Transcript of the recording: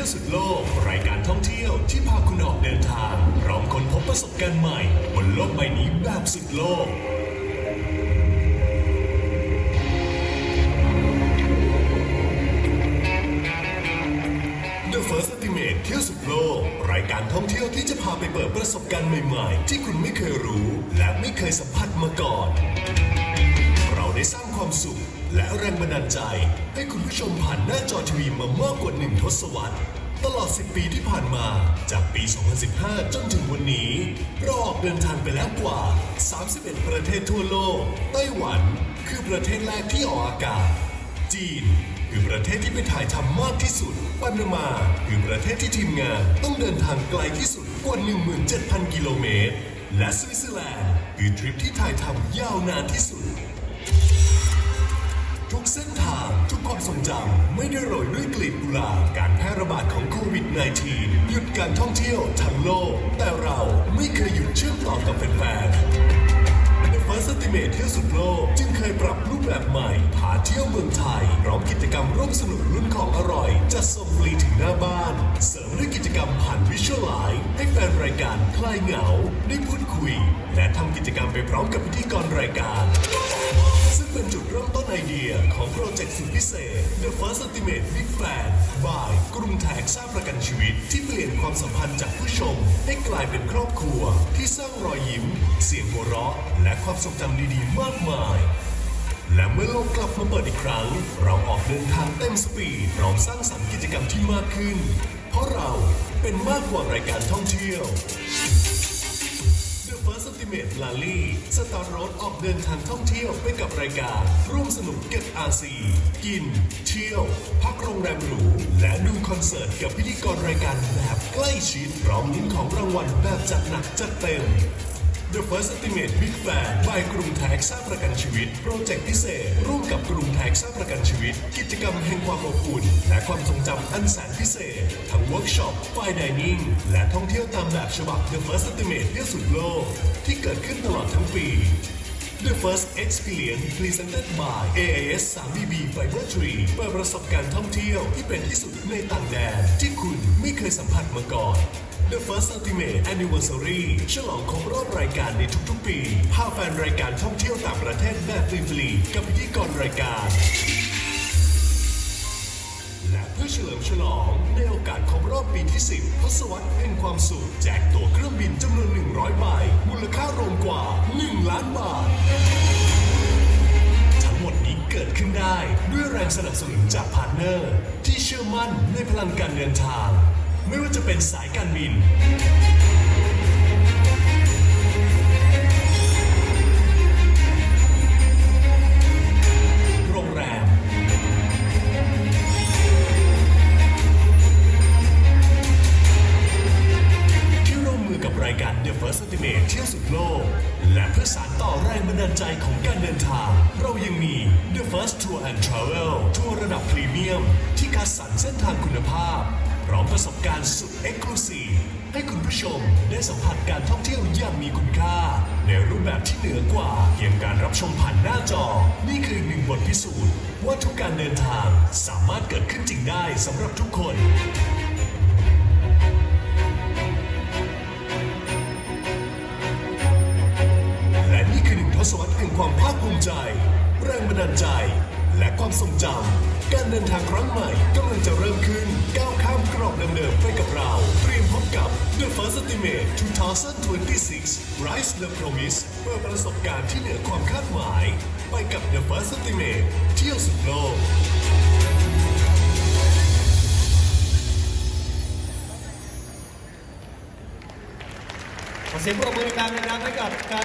ที่ยวสุดโลก รายการท่องเที่ยวที่พาคุณออกเดินทางพร้อมค้นพบประสบการณ์ใหม่ บนโลกใบนี้แบบสุดโลก The First Estimate เที่ยวสุดโลก รายการท่องเที่ยวที่จะพาไปเปิดประสบการณ์ใหม่ๆ ที่คุณไม่เคยรู้ และไม่เคยสัมผัสมาก่อน เราได้สร้างความสุข และแรงบันดาลใจ ให้คุณผู้ชมผ่านหน้าจอทีวีมามาก ทศวรรษตลอด 10 ปีที่ผ่านมา จากปี 2015 จนถึงวันนี้ เราออกเดินทางไปแล้วกว่า 31 ประเทศทั่วโลก ไต้หวัน คือประเทศแรกที่ออกอากาศ จีน คือประเทศที่ไปถ่ายทำมากที่สุด ปานามา คือประเทศที่ทีมงานต้องเดินทางไกลที่สุดกว่า 17,000 กิโลเมตร และสวิตเซอร์แลนด์ คือทริปที่ถ่ายทำยาวนานที่สุด ทุกเส้น ทรงจำไม่ได้โรยด้วยกลีบกุหลาบการแพร่ระบาดของโควิด -19 หยุดการท่องเที่ยวทั้งโลก แต่เราไม่เคยหยุดเชื่อมต่อกับแฟนๆ The First Estimate เที่ยวสุดโลก จึงเคยปรับรูปแบบใหม่พาเที่ยวเมืองไทยพร้อมกิจกรรมร่วมสนุกลุ้นของอร่อยจัดส่งฟรีถึงหน้าบ้าน เสริมด้วยกิจกรรมผ่านวิชวลไลฟ์ให้แฟนรายการคลายเหงาได้พูดคุย และทำกิจกรรมไปพร้อมกับพิธีกรรายการ ซึ่งเป็นจุดเริ่มต้นไอเดียของโปรเจกต์สุดพิเศษ The First Ultimate Big Fan by กรุงแท็กสร้างประกันชีวิต ที่เปลี่ยนความสัมพันธ์จากผู้ชม ให้กลายเป็นครอบครัว ที่สร้างรอยยิ้ม เสียงหัวเราะ และความทรงจำดีๆ มากมายและเมื่อโลกกลับมาเปิดอีกครั้ง เราออกเดินทางเต็มสปีดพร้อมสร้างสรรค์กิจกรรมที่มากขึ้น เพราะเราเป็นมากกว่ารายการท่องเที่ยว First Ultimate l a l y สตาร์รถออกเดินทางท่องเที่ยวไปกับรายการ ร่วมสนุกเก็บอาซีกิน เที่ยว พักโรงแรมหรู และดูคอนเสิร์ตกับพิธีกรรายการแบบใกล้ชิดพร้อมลุ้นของรางวัลแบบจัดหนักจัดเต็ม The First Ultimate Big Fan by กรุงแท็กสร้างประกันชีวิต โปรเจกต์พิเศษ ร่วมกับกรุงแท็กสร้างประกันชีวิต กิจกรรมแห่งความอบอุ่น และความทรงจำอันแสนพิเศษ ทั้งเวิร์กช็อปไฟดิเนิ่งและท่องเที่ยวตามแบบฉบับ The First Ultimate เที่สุดโลก ที่เกิดขึ้นตลอดทั้งปี The First Experience Presented by AIS 3BB Fiber Tree เปิดประสบการณ์ท่องเที่ยวที่เป็นที่สุดในต่างแดนที่คุณไม่เคยสัมผัสมาก่อน The First Ultimate Anniversary ฉลองครบรอบรายการในทุกๆปี พาแฟนรายการท่องเที่ยวต่างประเทศแบบฟรีๆกับพิธีกรรายการ และเพื่อเฉลิมฉลองในโอกาสครบรอบปีที่ 10ทศวรรษแห่งความสุข แจกตั๋วเครื่องบินจำนวน 100 ใบ มูลค่ารวมกว่า 1 ล้านบาททั้งหมดนี้เกิดขึ้นได้ด้วยแรงสนับสนุนจากพาร์ทเนอร์ ที่เชื่อมั่นในพลังการเดินทาง ไม่ว่าจะเป็นสายการบิน โรงแรม ที่ร่วมมือกับรายการ The First Ultimate เที่ยวสุดโลก และเพื่อสานต่อแรงบันดาลใจของการเดินทาง เรายังมี The First Tour and Travel ทัวร์ระดับพรีเมียม ที่คัดสรรเส้นทางคุณภาพพ ร้อมประสบการณ์สุด Exclusive ให้คุณผู้ชมได้สัมผัสการท่องเที่ยวอย่างมีคุณค่า ในรูปแบบที่เหนือกว่าเพียงการรับชมผ่านหน้าจอ นี่คือหนึ่งบทพิสูจน์ว่าทุกการเดินทางสามารถเกิดขึ้นจริงได้สำหรับทุกคนและนี่คือหนึ่งทศวรรษแห่งความภาคภูมิใจ แรงบันดาลใจ และความทรงจำ การเดินทางครั้งใหม่กำลังจะเริ่มขึ้นก้าว รอบเดิมๆไปกับเรา เตรียมพบกับ The First Estimate 2026 Rise the Promise เพื่อประสบการณ์ที่เหนือความคาดหมาย ไปกับ The First Estimate เที่ยวสุดโลกขอเสียงปรบมือดังๆนะครับให้กับการ